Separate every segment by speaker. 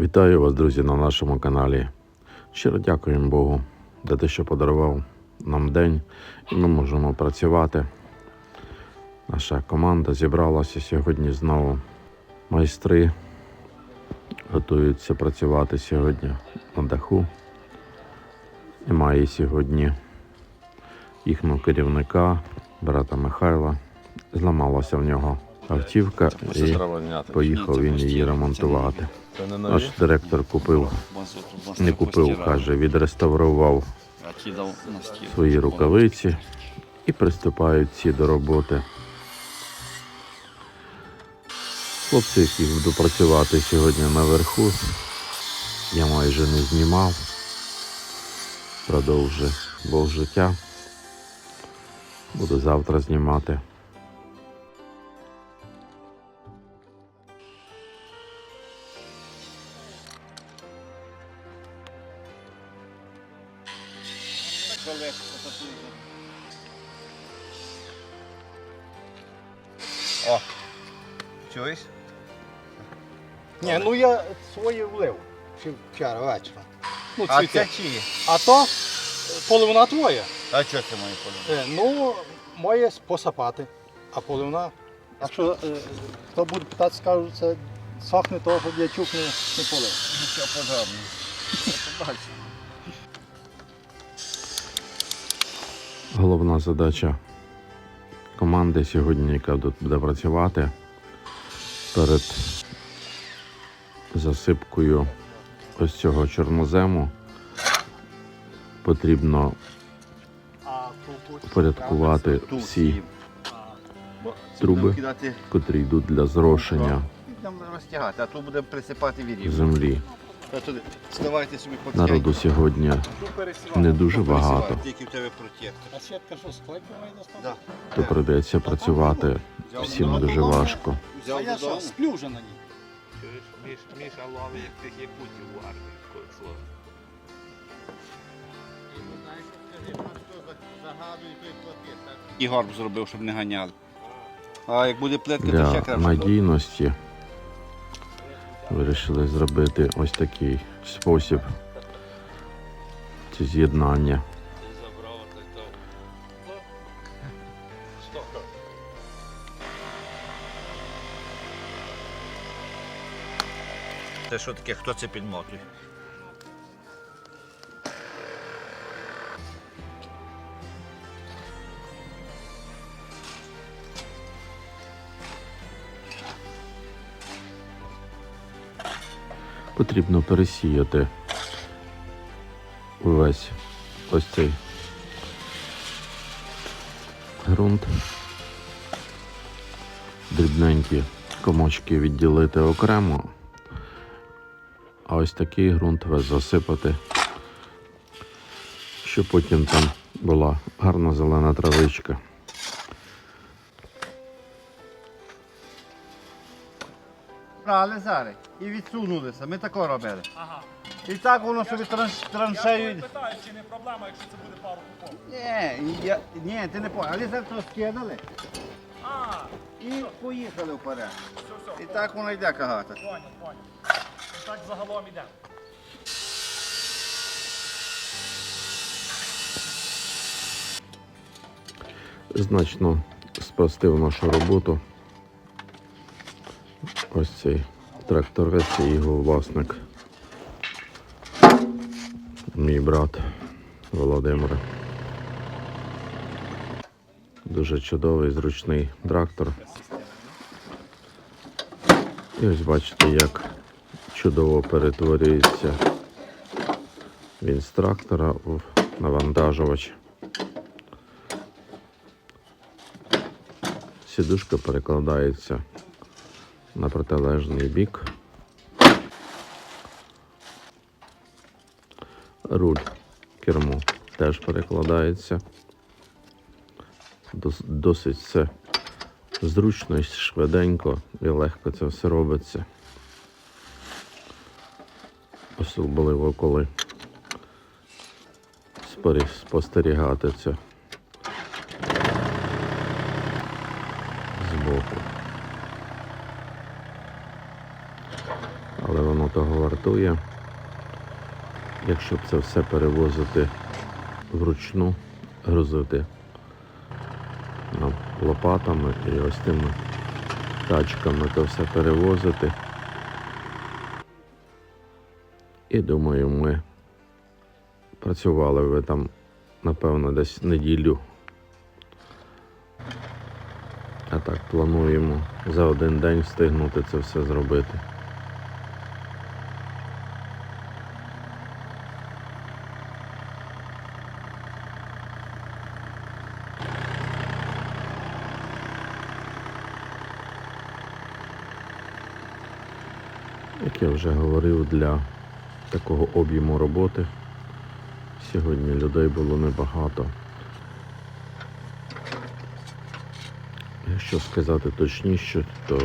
Speaker 1: Вітаю вас, друзі, на нашому каналі. Щиро дякуємо Богу за те, що подарував нам день, і ми можемо працювати. Наша команда зібралася сьогодні знову. Майстри готуються працювати сьогодні на даху. Немає сьогодні їхнього керівника, брата Михайла. Зламалася в нього автівка і поїхав він її ремонтувати. Наш директор купив, не купив, каже, відреставрував свої рукавиці і приступають всі до роботи. Хлопці, які буду працювати сьогодні наверху, я майже не знімав. Продовжу Бог життя. Буду завтра знімати.
Speaker 2: О, чуєш?
Speaker 3: Ні, ну я своє влив. Ще вчора вечором. Ну,
Speaker 2: А
Speaker 3: цвіте.
Speaker 2: це чиї?
Speaker 3: А то поливна твоя.
Speaker 2: А що це мої полі?
Speaker 3: Е, ну, моє посапати, а поливна. Якщо е, хто буде питати, скажу, це сохне того, щоб я чук не, не полив.
Speaker 2: Нічого подобного.
Speaker 1: Головна задача команди сьогодні, яка буде працювати перед засипкою ось цього чорнозему потрібно впорядкувати всі Труби. Котрі йдуть для зрошення землі.
Speaker 2: По
Speaker 1: Народу сьогодні не дуже багато, то прийдеться працювати всім дуже важко.
Speaker 3: А я що, сплю вже на ній.
Speaker 4: Міш, Міша ловить як тих якутів у армії слово.
Speaker 2: І горб зробив, щоб не ганяли. А як буде плитка, то ще краще.
Speaker 1: надійності вирішили зробити ось такий спосіб ці з'єднання.
Speaker 2: Це що таке, хто це підмотує?
Speaker 1: Потрібно пересіяти увесь ось цей ґрунт. Дрібненькі комочки відділити окремо, а ось такий ґрунт весь засипати, щоб потім там була гарна зелена травичка.
Speaker 2: Брали зараз і відсунулися. Ми тако робили. Ага. І так воно собі транш, траншею.
Speaker 5: Питаю, чи не проблема, якщо це буде пару купов.
Speaker 2: Ні, я, ні, ти не понял. Але зараз то скидали
Speaker 5: А,
Speaker 2: і поїхали вперед.
Speaker 5: все, все,
Speaker 2: І так воно йде кагата.
Speaker 5: понял, понял. Так загалом іде.
Speaker 1: значно спростив нашу роботу. Ось цей тракторець і його власник. Мій брат Володимир. Дуже чудовий, зручний трактор. І ось бачите, як чудово перетворюється він з трактора в навантажувач. Сідушка перекладається на протилежний бік. Руль кермо теж перекладається. Досить все зручно, і швиденько і легко це все робиться. Особливо коли спостерігати це збоку. Але воно воно того вартує. Якщо б це все перевозити вручну, грузити лопатами і ось тими тачками то все перевозити. І думаю, ми працювали ви там, напевно, десь неділю. А так плануємо за один день встигнути це все зробити. Вже говорив, для такого об'єму роботи сьогодні людей було небагато. Якщо сказати точніше, то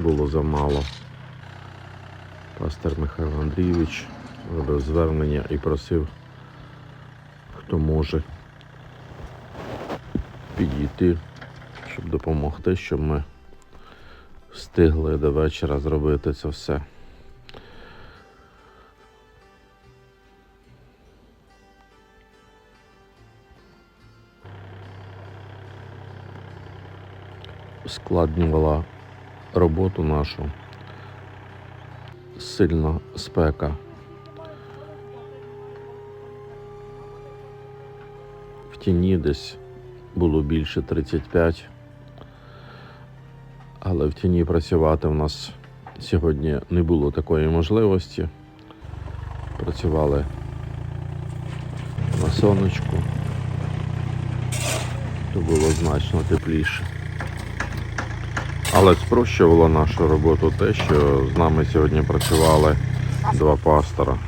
Speaker 1: було замало. Пастор Михайло Андрійович робив звернення і просив, хто може підійти, щоб допомогти, щоб ми встигли до вечора зробити це все. Ускладнювала роботу нашу сильна спека. В тіні десь було більше 35, але в тіні працювати в нас сьогодні не було такої можливості. Працювали на сонечку, то було значно тепліше. Але спрощувало нашу роботу те, що з нами сьогодні працювали два пастора.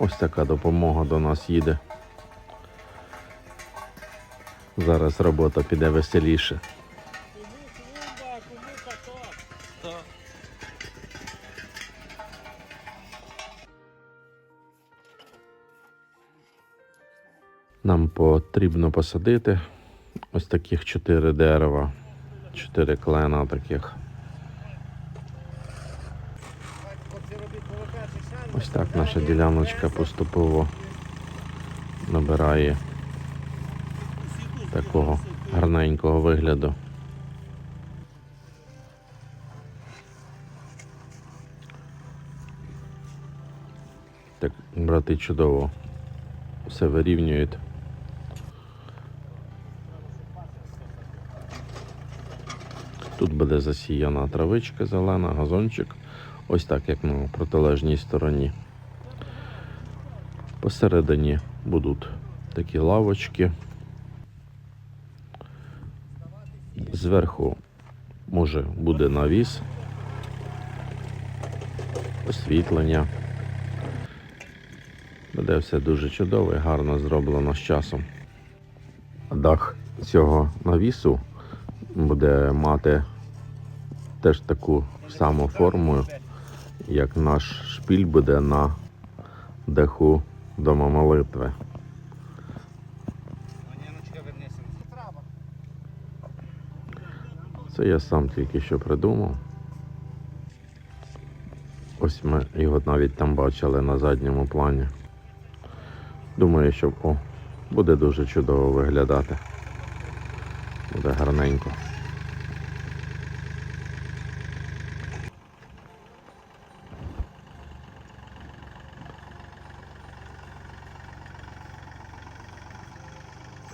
Speaker 1: Ось така допомога до нас їде. Зараз робота піде веселіше. Нам потрібно посадити ось таких чотири дерева, чотири клена таких. Ось так наша діляночка поступово набирає такого гарненького вигляду. Так, брати чудово все вирівнюють. Тут буде засіяна травичка зелена, газончик. Ось так, як на протилежній стороні. Посередині будуть такі лавочки. Зверху може буде навіс, освітлення. Буде все дуже чудово і гарно зроблено з часом. Дах цього навісу буде мати теж таку саму форму, як наш шпіль буде на даху дома молитви. Це я сам тільки що придумав. Ось ми його навіть там бачили на задньому плані. Думаю, що о, буде дуже чудово виглядати. Буде гарненько.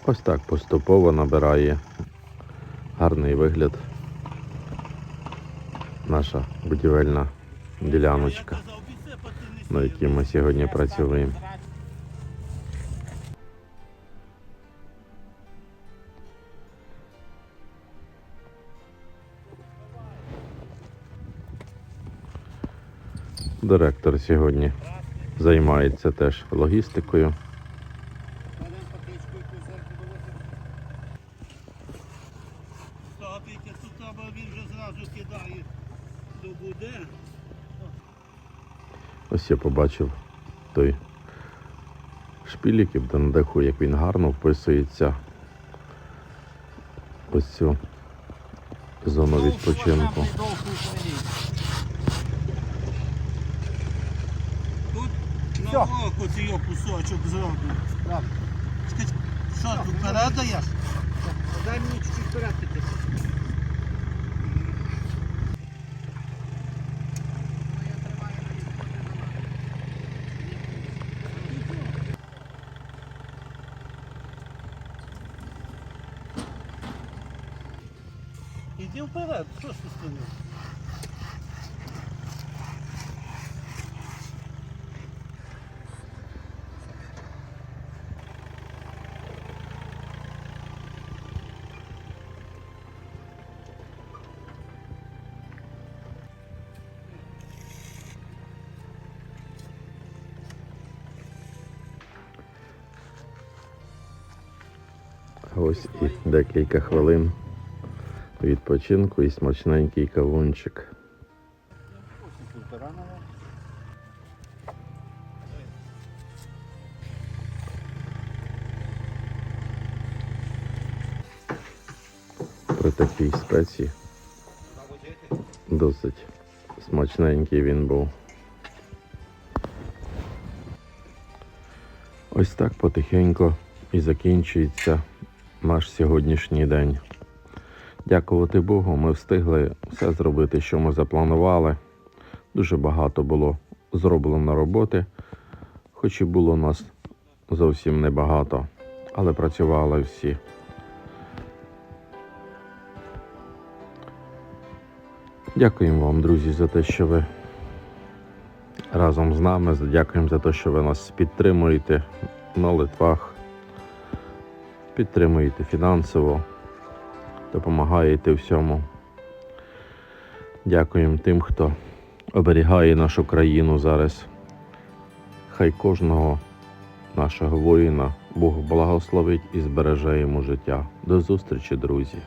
Speaker 1: Ось так поступово набирає гарний вигляд наша будівельна діляночка, на якій ми сьогодні працюємо. Директор сьогодні займається теж логістикою.
Speaker 6: Ставити тут треба, він вже зразу кидає.
Speaker 1: Ось я побачив той буде на даху, як він гарно вписується. Ось цю зону відпочинку.
Speaker 6: на око цей його кусочок зроблю. Скажи, Що тут вперед даєш? Дай мені чуть-чуть вперед піти. Іди вперед, що ж ти стоїш?
Speaker 1: Ось і декілька хвилин відпочинку і смачненький кавунчик. При такій спеції досить смачненький він був. Ось так потихеньку і закінчується наш сьогоднішній день. Дякувати Богу, ми встигли все зробити, що ми запланували. Дуже багато було зроблено роботи, хоч і було нас зовсім небагато, але працювали всі. Дякуємо вам, друзі, за те, що ви разом з нами. Дякуємо за те, що ви нас підтримуєте в молитвах, підтримуєте фінансово, допомагаєте всьому. Дякуємо тим, хто оберігає нашу країну зараз. Хай кожного нашого воїна Бог благословить і збереже йому життя. До зустрічі, друзі!